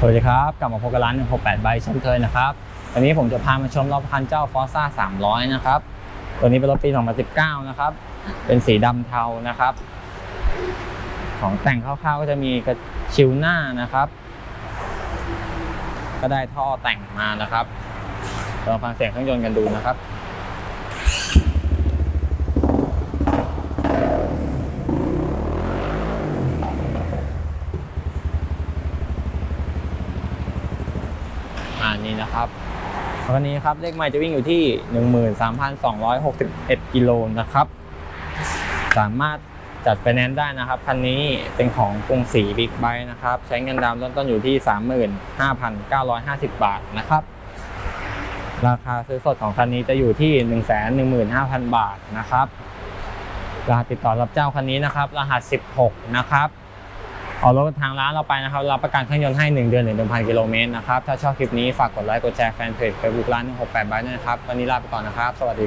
สวัสดีครับ กลับมาพบกับร้าน 168 ใบเช่นเคยนะครับ วันนี้ผมจะพามาชมรอบคันเจ้า Forza 300 นะครับ ตัวนี้เป็นรถปี 2019 นะครับ เป็นสีดำเทานะครับ ของแต่งคร่าวๆก็จะมีกระชิวหน้านะครับ ก็ได้ท่อแต่งมานะครับเราฟังเสียงเครื่องยนต์กันดูนะครับานี่นะครับคันนี้ครับเลขไมล์จะวิ่งอยู่ที่ 13,261 กิโลนะครับ สามารถจัดไฟแนนซ์ได้นะครับคันนี้เป็นของกรุงศรีบิ๊กไบค์นะครับ ใช้เงินดาวน์เริ่มต้นอยู่ที่ 35,950 บาทนะครับ ราคาซื้อสดของคันนี้จะอยู่ที่ 115,000 บาทนะครับรหัสติดต่อรับเจ้าคันนี้นะครับ รหัส 16 นะครับ เอารถทางร้านเราไปนะครับ รับประกันเครื่องยนต์ให้ 1 เดือนหรือ1,000กิโลเมตรนะครับ ถ้าชอบคลิปนี้ ฝากกดไลค์ กดแชร์แฟนเพจเฟซบุ๊กร้าน168บาทด้วยนะครับ วันนี้ลาไปก่อนนะครับ สวัสดีครับ